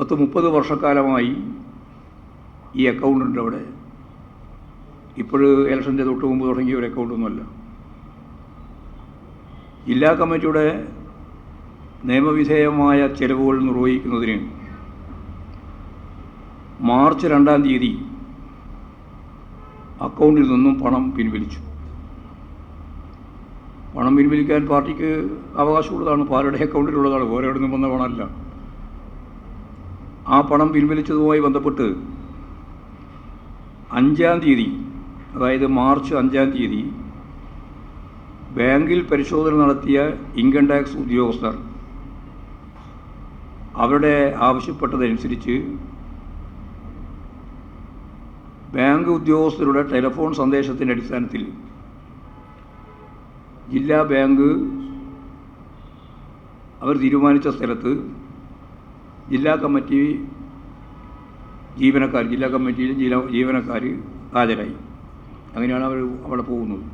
പത്ത് മുപ്പത് വർഷക്കാലമായി ഈ അക്കൗണ്ട് ഉണ്ട് അവിടെ ഇപ്പോൾ ഇലക്ഷന്റെ തൊട്ട് മുമ്പ് തുടങ്ങിയ ഒരു അക്കൗണ്ടൊന്നുമല്ല. ജില്ലാ കമ്മിറ്റിയുടെ നിയമവിധേയമായ ചെലവുകൾ നിർവഹിക്കുന്നതിന് മാർച്ച് രണ്ടാം തീയതി അക്കൗണ്ടിൽ നിന്നും പണം പിൻവലിച്ചു. പണം പിൻവലിക്കാൻ പാർട്ടിക്ക് അവകാശമുള്ളതാണ്. പാരുടെ അക്കൗണ്ടിലുള്ളതാണ്. വേറെ എവിടെ വന്ന പണമല്ല. ആ പണം പിൻവലിച്ചതുമായി ബന്ധപ്പെട്ട് അഞ്ചാം തീയതി അതായത് മാർച്ച് അഞ്ചാം തീയതി ബാങ്കിൽ പരിശോധന നടത്തിയ ഇൻകം ടാക്സ് ഉദ്യോഗസ്ഥർ അവരുടെ ആവശ്യപ്പെട്ടതനുസരിച്ച് ബാങ്ക് ഉദ്യോഗസ്ഥരുടെ ടെലിഫോൺ സന്ദേശത്തിന്റെ അടിസ്ഥാനത്തിൽ ജില്ലാ ബാങ്ക് അവർ തീരുമാനിച്ച സ്ഥലത്ത് ജില്ലാ കമ്മിറ്റി ജീവനക്കാർ ജില്ലാ കമ്മിറ്റിയിലെ ജില്ലാ ജീവനക്കാർ ഹാജരായി. അങ്ങനെയാണ് അവർ അവിടെ പോകുന്നത്.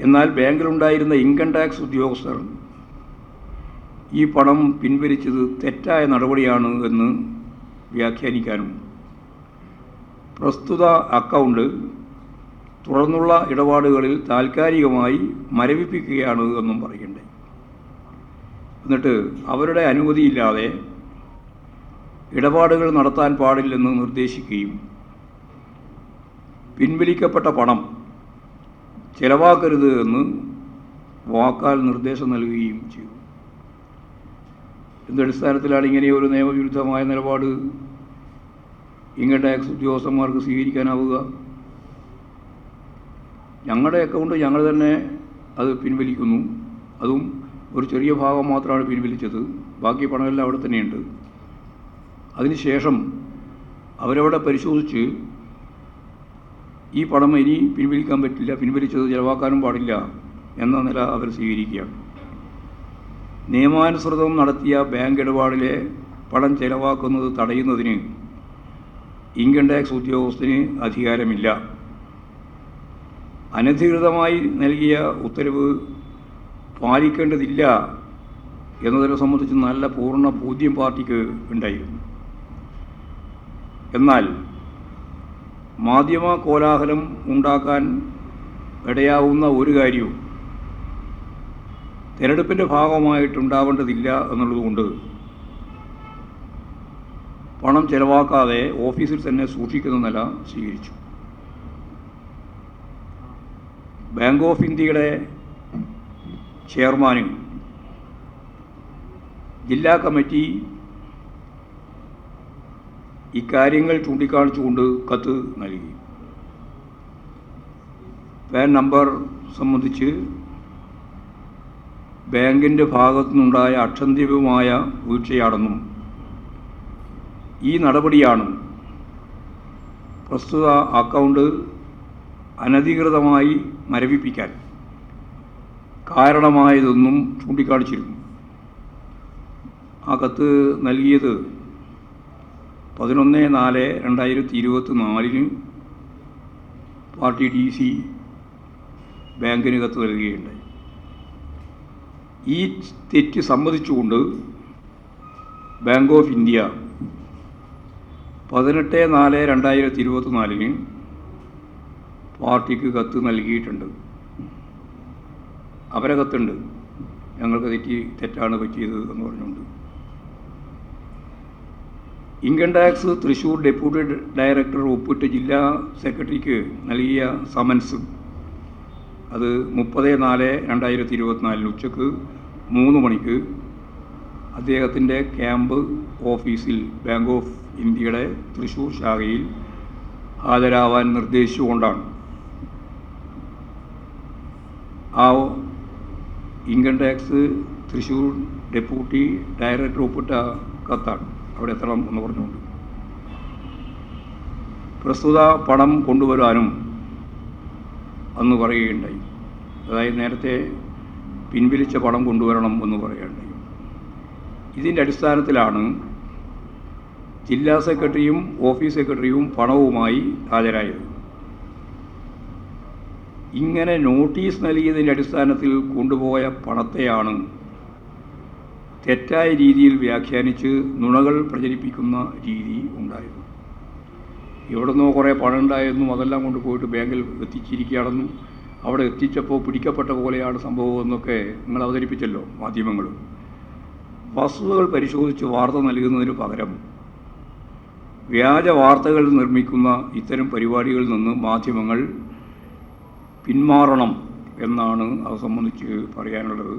എന്നാൽ ബാങ്കിലുണ്ടായിരുന്ന ഇൻകം ടാക്സ് ഉദ്യോഗസ്ഥർ ഈ പണം പിൻവലിച്ചത് തെറ്റായ നടപടിയാണ് എന്ന് വ്യാഖ്യാനിക്കാനും പ്രസ്തുത അക്കൗണ്ട് തുടർന്നുള്ള ഇടപാടുകളിൽ താൽക്കാലികമായി മരവിപ്പിക്കുകയാണ് എന്നും പറയണ്ടേ എന്നിട്ട് അവരുടെ അനുമതിയില്ലാതെ ഇടപാടുകൾ നടത്താൻ പാടില്ലെന്ന് നിർദ്ദേശിക്കുകയും പിൻവലിക്കപ്പെട്ട പണം ചെലവാക്കരുത് എന്ന് വാക്കാൽ നിർദ്ദേശം നൽകുകയും ചെയ്തു. എന്തടിസ്ഥാനത്തിലാണ് ഇങ്ങനെ ഒരു നിയമവിരുദ്ധമായ നിലപാട് ഇൻകം ടാക്സ് ഉദ്യോഗസ്ഥന്മാർക്ക് സ്വീകരിക്കാനാവുക? ഞങ്ങളുടെ അക്കൗണ്ട് ഞങ്ങൾ തന്നെ അത് പിൻവലിക്കുന്നു. അതും ഒരു ചെറിയ ഭാഗം മാത്രമാണ് പിൻവലിച്ചത്. ബാക്കി പണമെല്ലാം അവിടെ തന്നെയുണ്ട്. അതിനുശേഷം അവരവിടെ പരിശോധിച്ച് ഈ പണം ഇനി പിൻവലിക്കാൻ പറ്റില്ല പിൻവലിച്ചത് ചിലവാക്കാനും പാടില്ല എന്ന നില അവർ സ്വീകരിക്കുകയാണ്. നിയമാനുസൃതം നടത്തിയ ബാങ്ക് ഇടപാടിലെ പണം ചിലവാക്കുന്നത് തടയുന്നതിന് ഇൻകം ടാക്സ് ഉദ്യോഗസ്ഥന് അധികാരമില്ല. അനധികൃതമായി നൽകിയ ഉത്തരവ് പാലിക്കേണ്ടതില്ല എന്നതിനെ സംബന്ധിച്ച് നല്ല പൂർണ ബോധ്യം പാർട്ടിക്ക് ഉണ്ടായിരുന്നു. എന്നാൽ മാധ്യമ കോലാഹലം ഉണ്ടാക്കാൻ ഇടയാവുന്ന ഒരു കാര്യവും തിരഞ്ഞെടുപ്പിന്റെ ഭാഗമായിട്ടുണ്ടാവേണ്ടതില്ല എന്നുള്ളതുകൊണ്ട് പണം ചെലവാക്കാതെ ഓഫീസിൽ തന്നെ സൂക്ഷിക്കുന്ന നില സ്വീകരിച്ചു. ബാങ്ക് ഓഫ് ഇന്ത്യയുടെ ചെയർമാന് ജില്ലാ കമ്മിറ്റി ഇക്കാര്യങ്ങൾ ചൂണ്ടിക്കാണിച്ചുകൊണ്ട് കത്ത് നൽകി. പാൻ നമ്പർ സംബന്ധിച്ച് ബാങ്കിന്റെ ഭാഗത്തുനിന്നുണ്ടായ അക്ഷന്തിപമായ വീഴ്ചയാണെന്നും ഈ നടപടിയാണ് പ്രസ്തുത അക്കൗണ്ട് അനധികൃതമായി മരവിപ്പിക്കാൻ കാരണമായതെന്നും ചൂണ്ടിക്കാണിച്ചിരുന്നു ആ കത്ത് നൽകിയത് പതിനൊന്ന് നാല് രണ്ടായിരത്തി ഇരുപത്തി നാലിന് പാർട്ടി ഡി സി ബാങ്കിന് കത്ത് നൽകുകയുണ്ടായി. ഈ തെറ്റ് സമ്മതിച്ചുകൊണ്ട് ബാങ്ക് ഓഫ് ഇന്ത്യ പതിനെട്ട് നാല് രണ്ടായിരത്തി ഇരുപത്തി നാലിന് പാർട്ടിക്ക് കത്ത് നൽകിയിട്ടുണ്ട്. അവരെ കത്തുണ്ട്. ഞങ്ങൾക്ക് തെറ്റി തെറ്റാണ് പറ്റിയത് എന്ന് പറഞ്ഞുകൊണ്ട്. Income tax Thrissur deputy director ഒപ്പിട്ട് ജില്ലാ സെക്രട്ടറിക്ക് നൽകിയ സമൻസ് അത് മുപ്പത് നാല് രണ്ടായിരത്തി ഇരുപത്തിനാലിന് ഉച്ചയ്ക്ക് മൂന്ന് മണിക്ക് അദ്ദേഹത്തിന്റെ ക്യാമ്പ് ഓഫീസിൽ ബാങ്ക് ഓഫ് ഇന്ത്യയുടെ തൃശ്ശൂർ ശാഖയിൽ ഹാജരാവാൻ നിർദ്ദേശിച്ചുകൊണ്ടാണ് ആ income tax Thrissur deputy director ഒപ്പിട്ട കത്താണ്. അവിടെ എത്തണം എന്ന് പറഞ്ഞുകൊണ്ട്. പ്രസ്തുത പണം കൊണ്ടുവരാനും അന്ന് പറയുകയുണ്ടായി. അതായത് നേരത്തെ പിൻവലിച്ച പണം കൊണ്ടുവരണം എന്ന് പറയുകയുണ്ടായി. ഇതിന്റെ അടിസ്ഥാനത്തിലാണ് ജില്ലാ സെക്രട്ടറിയും ഓഫീസ് സെക്രട്ടറിയും പണവുമായി ഹാജരായത്. ഇങ്ങനെ നോട്ടീസ് നൽകിയതിന്റെ അടിസ്ഥാനത്തിൽ കൊണ്ടുപോയ പണത്തെയാണ് തെറ്റായ രീതിയിൽ വ്യാഖ്യാനിച്ച് നുണകൾ പ്രചരിപ്പിക്കുന്ന രീതി ഉണ്ടായിരുന്നു. എവിടുന്നോ കുറേ പണം ഉണ്ടായിരുന്നു അതെല്ലാം കൊണ്ടുപോയിട്ട് ബാങ്കിൽ എത്തിച്ചിരിക്കുകയാണെന്നും അവിടെ എത്തിച്ചപ്പോൾ പിടിക്കപ്പെട്ട പോലെയാണ് സംഭവം എന്നൊക്കെ നിങ്ങൾ അവതരിപ്പിച്ചല്ലോ മാധ്യമങ്ങൾ. വസ്തുതകൾ പരിശോധിച്ച് വാർത്ത നൽകുന്നതിന് പകരം വ്യാജ വാർത്തകൾ നിർമ്മിക്കുന്ന ഇത്തരം പരിപാടികളിൽ നിന്ന് മാധ്യമങ്ങൾ പിന്മാറണം എന്നാണ് അത് സംബന്ധിച്ച് പറയാനുള്ളത്.